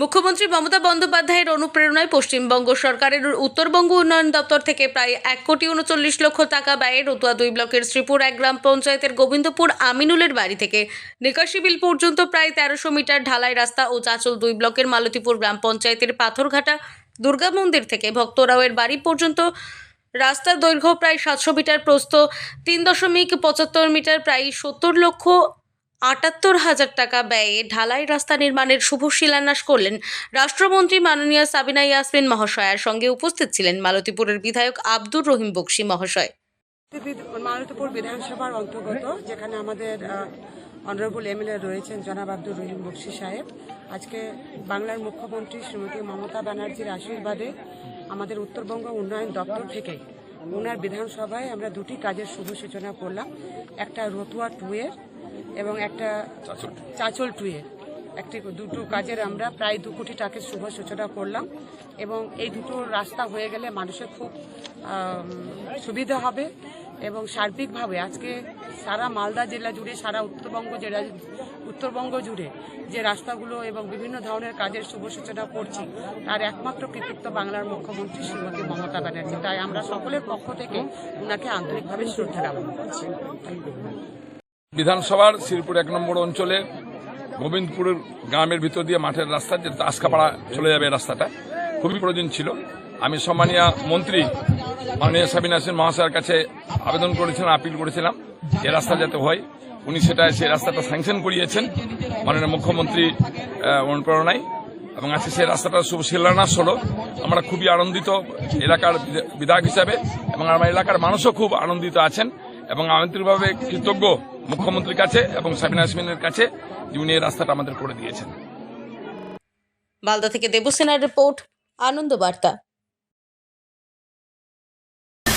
মুখ্যমন্ত্রী মমতা বন্দ্যোপাধ্যায়ের অনুপ্রেরণায় পশ্চিমবঙ্গ সরকারের উত্তরবঙ্গ উন্নয়ন দপ্তর থেকে প্রায় এক কোটি উনচল্লিশ লক্ষ টাকা ব্যয়ে রতুয়া দুই ব্লকের শ্রীপুর এক গ্রাম পঞ্চায়েতের গোবিন্দপুর আমিনুলের বাড়ি থেকে। নিকাশি বিল পর্যন্ত প্রায় তেরোশো মিটার ঢালাই রাস্তা ও চাঁচল দুই ব্লকের মালতীপুর গ্রাম পঞ্চায়েতের পাথরঘাটা দুর্গা মন্দির থেকে ভক্তরাওয়ের বাড়ি পর্যন্ত রাস্তার দৈর্ঘ্য প্রায় সাতশো মিটার, প্রস্থ তিন দশমিক পঁচাত্তর মিটার, প্রায় সত্তর লক্ষ আটাত্তর হাজার টাকা ব্যয়ে ঢালাই রাস্তা নির্মাণের শুভ শিলান্যাস করলেন রাষ্ট্রমন্ত্রী মাননীয় সাবিনা ইয়াসমিন মহাশয়ার সঙ্গে উপস্থিত ছিলেন মালতীপুরের বিধায়ক আব্দুর রহিম বক্সি মহাশয়। মালতীপুর বিধানসভার অন্তর্গত, যেখানে আমাদের অনারেবল এমএলএ রয়েছেন জনাব আব্দুর রহিম বক্সি সাহেব। আজকে বাংলার মুখ্যমন্ত্রী শ্রীমতী মমতা ব্যানার্জির আশীর্বাদে আমাদের উত্তরবঙ্গ উন্নয়ন দপ্তর থেকে ওনার বিধানসভায় আমরা দুটি কাজের শুভ সূচনা করলাম। একটা রতুয়া টুয়ের এবং একটা চাচল টুয়ের একটি দুটো কাজের আমরা প্রায় দু কোটি টাকার শুভ সূচনা করলাম এবং এই দুটো রাস্তা হয়ে গেলে মানুষের খুব সুবিধা হবে এবং সার্বিকভাবে আজকে সারা মালদা জেলা জুড়ে, সারা উত্তরবঙ্গ জেলা উত্তরবঙ্গ জুড়ে যে রাস্তাগুলো এবং বিভিন্ন ধরনের কাজের শুভ সূচনা করছি, তার একমাত্র কৃতিত্ব বাংলার মুখ্যমন্ত্রী শ্রীমতী মমতা ব্যানার্জি। তাই আমরা সকলের পক্ষ থেকে ওনাকে আন্তরিকভাবে শ্রদ্ধা জ্ঞাপন করছি। বিধানসভার শ্রীপুর এক নম্বর অঞ্চলে গোবিন্দপুরের গ্রামের ভিতর দিয়ে মাঠের রাস্তা যে আজকাপাড়া চলে যাবে রাস্তাটা খুবই প্রয়োজন ছিল। আমি সম্মানীয় মন্ত্রী মাননীয় সাবিনা মহাশয়ের কাছে আবেদন করেছিলাম, আপিল করেছিলাম যে রাস্তা যাতে হয়। উনি সেটা সেই রাস্তাটা স্যাংশন করিয়েছেন মাননীয় মুখ্যমন্ত্রী অনুপ্রেরণায় এবং আজকে সেই রাস্তাটা শুভ শিলান্যাস হলো। আমরা খুবই আনন্দিত এলাকার বিধায়ক হিসাবে এবং আমার এলাকার মানুষও খুব আনন্দিত আছেন এবং আন্তরিকভাবে কৃতজ্ঞ মুখ্যমন্ত্রীর কাছে এবং সাবিনা ইয়াসমিনের কাছে উনি এই রাস্তাটা আমাদের করে দিয়েছেন। মালদা থেকে দেবসেনার রিপোর্ট আনন্দ বার্তা